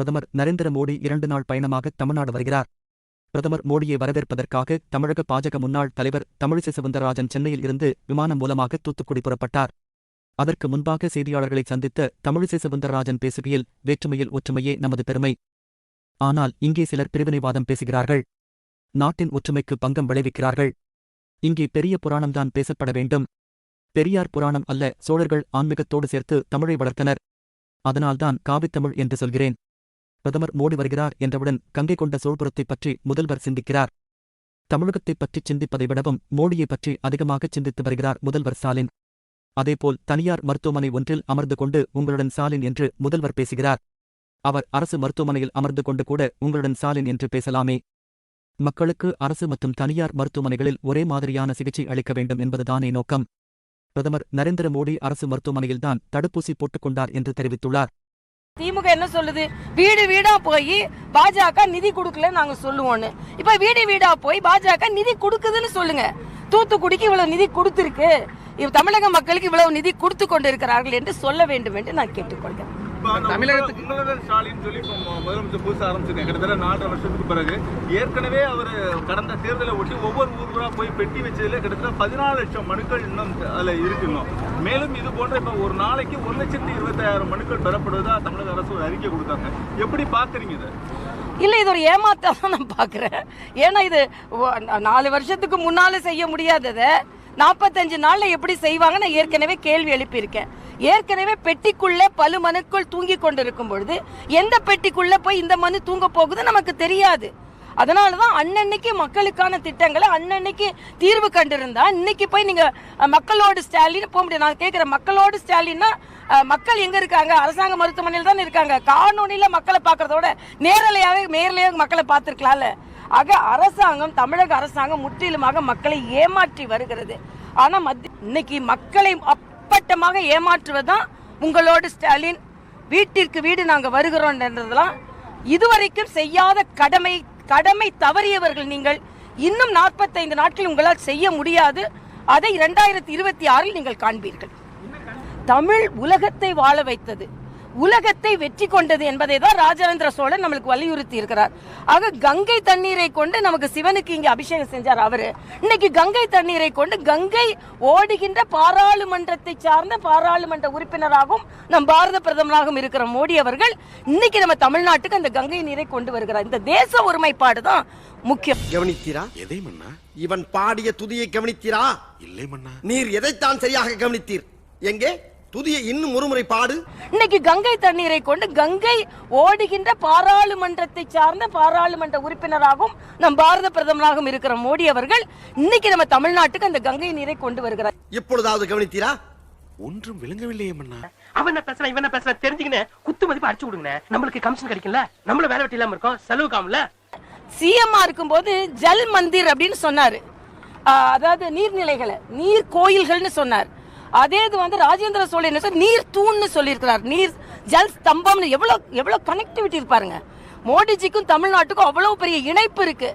பிரதமர் நரேந்திர மோடி இரண்டு நாள் பயணமாக தமிழ்நாடு வருகிறார். பிரதமர் மோடியை வரவேற்பதற்காக தமிழக பாஜக முன்னாள் தலைவர் தமிழிசை சவுந்தரராஜன் சென்னையில் இருந்து விமானம் மூலமாக தூத்துக்குடி புறப்பட்டார். அதற்கு முன்பாக செய்தியாளர்களை சந்தித்த தமிழிசை சவுந்தரராஜன் பேசுகையில் வேற்றுமையில் ஒற்றுமையே நமது பெருமை. ஆனால் இங்கே சிலர் பிரிவினைவாதம் பேசுகிறார்கள். நாட்டின் ஒற்றுமைக்கு பங்கம் விளைவிக்கிறார்கள். இங்கே பெரிய புராணம்தான் பேசப்பட வேண்டும். பெரியார் புராணம் அல்ல சோழர்கள் ஆன்மீகத்தோடு சேர்த்து தமிழை வளர்த்தனர். அதனால்தான் காவித்தமிழ் என்று சொல்கிறேன். பிரதமர் மோடி வருகிறார் என்றவுடன் கங்கை கொண்ட சோழ்புரத்தைப் பற்றி முதல்வர் சிந்திக்கிறார். தமிழகத்தைப் பற்றி சிந்திப்பதை விடவும் மோடியைப் பற்றி அதிகமாக சிந்தித்து வருகிறார் முதல்வர் ஸ்டாலின். அதேபோல் தனியார் மருத்துவமனை ஒன்றில் அமர்ந்து கொண்டு உங்களுடன் ஸ்டாலின் என்று முதல்வர் பேசுகிறார். அவர் அரசு மருத்துவமனையில் அமர்ந்து கொண்டு கூட உங்களுடன் ஸ்டாலின் என்று பேசலாமே. மக்களுக்கு அரசு மற்றும் தனியார் மருத்துவமனைகளில் ஒரே மாதிரியான சிகிச்சை அளிக்க வேண்டும் என்பதுதானே நோக்கம். பிரதமர் நரேந்திர மோடி அரசு மருத்துவமனையில்தான் தடுப்பூசி போட்டுக்கொண்டார் என்று தெரிவித்துள்ளார். திமுக என்ன சொல்லுது? வீடு வீடா போய் பாஜக நிதி கொடுக்கல நாங்க சொல்லுவோம்னு இப்ப வீடு வீடா போய் பாஜக நிதி கொடுக்குதுன்னு சொல்லுங்க. தூத்துக்குடிக்கு இவ்வளவு நிதி கொடுத்திருக்கு. தமிழக மக்களுக்கு இவ்வளவு நிதி கொடுத்து கொண்டிருக்கிறார்கள் என்று சொல்ல வேண்டும் என்று நான் கேட்டுக்கொள்கிறேன். தமிழகத்துக்கு- உங்களோட ஸ்டாலின் சொல்லி இப்போ முதலமைச்சர் புதுசா ஆரம்பிச்சிருக்கேன் கிட்டத்தட்ட நாலரை வருஷத்துக்கு பிறகு ஏற்கனவே அவர் கடந்த தேர்தலை ஒட்டி ஒவ்வொரு ஊர் ஊரா போய் பெட்டி வச்சதுல கிட்டத்தட்ட பதினாலு லட்சம் மனுக்கள் இன்னும் அதுல இருக்கு இன்னும். மேலும் இது போன்ற இப்ப ஒரு நாளைக்கு ஒரு லட்சத்தி இருபத்தாயிரம் மனுக்கள் பெறப்படுவதா தமிழக அரசு ஒரு அறிக்கை கொடுத்தாங்க. எப்படி பாக்குறீங்க இதை? இல்ல இது ஒரு ஏமாத்தம் தான் நான் பாக்குறேன். ஏன்னா இது நாலு வருஷத்துக்கு முன்னால செய்ய முடியாததை நாற்பத்தஞ்சு நாளில் எப்படி செய்வாங்க நான் ஏற்கனவே கேள்வி எழுப்பியிருக்கேன். ஏற்கனவே பெட்டிக்குள்ளே பல மனுக்குள் தூங்கி கொண்டிருக்கும் பொழுது எந்த பெட்டிக்குள்ளே போய் இந்த மனு தூங்க போகுது நமக்கு தெரியாது. அதனால தான் அன்னன்னைக்கு மக்களுக்கான திட்டங்களை அன்னன்னைக்கு தீர்வு கண்டிருந்தா இன்னைக்கு போய் நீங்க மக்களோடு ஸ்டாலின் போக முடியாது. நான் கேட்குறேன் மக்களோடு ஸ்டாலின்னா மக்கள் எங்க இருக்காங்க? அரசாங்க மருத்துவமனையில் தான் இருக்காங்க. காணொலியில் மக்களை பார்க்கறதோட நேரலையாவே நேரலையாக மக்களை பார்த்துருக்கலாம்ல. ஆக அரசாங்கம் தமிழக அரசாங்கம் முற்றிலுமாக மக்களை ஏமாற்றி வருகிறது. ஆனால் மத்திய இன்னைக்கு மக்களை அப்பட்டமாக ஏமாற்றுவதுதான் உங்களோடு ஸ்டாலின் வீட்டிற்கு வீடு நாங்கள் வருகிறோம் என்றதெல்லாம் இதுவரைக்கும் செய்யாத கடமை கடமை தவறியவர்கள் நீங்கள் இன்னும் நாற்பத்தைந்து நாட்கள் உங்களால் செய்ய முடியாது. அதை இரண்டாயிரத்தி இருபத்தி ஆறில் நீங்கள் காண்பீர்கள். தமிழ் உலகத்தை வாழ வைத்தது. உலகத்தை வெற்றி கொண்டது என்பதை தான் ராஜேந்திர சோழன் நம்மளுக்கு வலியுறுத்தி இருக்கிறார். ஆக கங்கை தண்ணீரை கொண்டு நமக்கு சிவனுக்கு இங்க அபிஷேகம் செஞ்சார் அவரு. இன்னைக்கு கங்கை தண்ணீரை கொண்டு கங்கை ஓடுகின்ற பாராளுமன்றத்தை சார்ந்த பாராளுமன்ற உறுப்பினராகவும் நம் பாரத பிரதமராகவும் இருக்கிற மோடி அவர்கள் இன்னைக்கு நம்ம தமிழ்நாட்டுக்கு அந்த கங்கை நீரை கொண்டு வருகிறார். இந்த தேச ஒருமைப்பாடு தான் முக்கியம். கவனித்தீரா? எதை மன்னா? இவன் பாடிய துதியை கவனித்தீரா? இல்லை மன்னா. நீர் எதைத்தான் சரியாக கவனித்தீர்? எங்கே? துதியை இன்னும் ஒருமுறை பாடு. இன்னைக்கு கங்கை தண்ணீரை கொண்டு கங்கை ஓடுகின்ற பாராளுமன்றத்தை சார்ந்த பாராளுமன்ற உறுப்பினராகவும் நம் பாரத பிரதமராகவும் இருக்கிற மோடி அவர்கள் இன்னைக்கு நம்ம தமிழ்நாட்டுக்கு அந்த கங்கை நீரை கொண்டு வருகிறார். இப்பொழுதாவது கவனித்தீரா? ஒன்றும் விளங்கவில்லையே மன்னா. அவன் பேசுறான் இவன் பேசுறான் தெரிஞ்சுக்கினே குத்து மதிப்பு அடிச்சு விடுங்க நம்மளுக்கு கமிஷன் கிடைக்கும்ல? நம்மள வேலை வெட்டி இல்லாம இருக்கோம் செலவு காமல சிஎம்ஆ இருக்கும்போது ஜல் மந்திர் அப்படின்னு சொன்னாரு. அதாவது நீர்நிலைகளை நீர் கோயில்கள்னு சொன்னார். அதே இது வந்து ராஜேந்திர சோழன் என்ன சொன்னார்? நீர் தூண்னு சொல்லியிருக்கிறார். நீர் ஜல் ஸ்தம்பம்னு எவ்வளவு எவ்வளவு கனெக்டிவிட்டி இருப்பாருங்க மோடிஜிக்கும் தமிழ்நாட்டுக்கும் அவ்வளவு பெரிய இணைப்பு இருக்கு.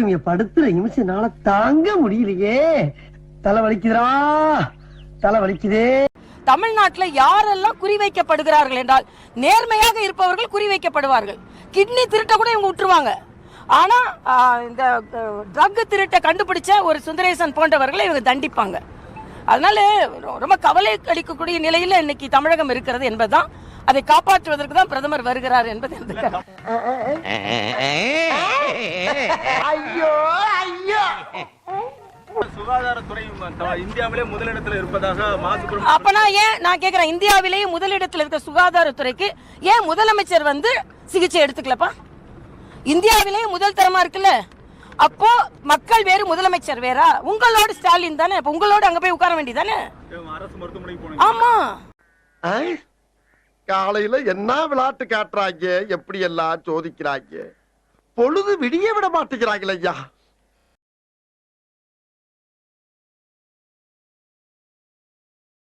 இங்க படுத்துற நிமிஷம்னால தாங்க முடியலையே. தலை வலிக்குதுடா. தலை வலிக்குதே. தமிழ்நாட்டுல யாரெல்லாம் குறிவைக்கப்படுகிறார்கள் என்றால் நேர்மையாக இருப்பவர்கள் குறிவைக்கப்படுவார்கள். கிட்னி திருட்ட கூட இவங்க விட்டுருவாங்க. ஆனா ஆஹ், இந்த ட்ரக் திருட்ட கண்டுபிடிச்ச ஒரு சுந்தரேசன் போன்றவர்களை இவங்க தண்டிப்பாங்க. அதனால ரொம்ப கவலை அளிக்கக்கூடிய நிலையில இன்னைக்கு தமிழகம் இருக்கிறது என்பதுதான். அதை காப்பாற்றுவதற்கு தான் பிரதமர் வருகிறார் என்பது. ஐயோ ஐயோ. சுகாதாரத்துறை இந்தியாவிலே முதலிடத்துல இருப்பதாக அப்பனா ஏன் நான் கேக்குறேன் இந்தியாவிலேயே முதலிடத்தில் இருக்க சுகாதாரத்துறைக்கு ஏன் முதலமைச்சர் வந்து சிகிச்சை எடுத்துக்கலப்பா? இந்தியாவிலேயே முதல் தரமா இருக்குல்ல? அப்போ மக்கள் வேறு முதலமைச்சர் வேறா? உங்களோட ஸ்டாலின் தானே. அப்ப உங்களோட அங்க போய் உட்கார வேண்டியதானே ஆமா. காலையில என்ன விளையாட்டு காட்டுறாங்க? எப்படி எல்லாம் சோதிக்கிறாங்க? பொழுது விடிய விட மாட்டேங்கிறாங்களே ஐயா.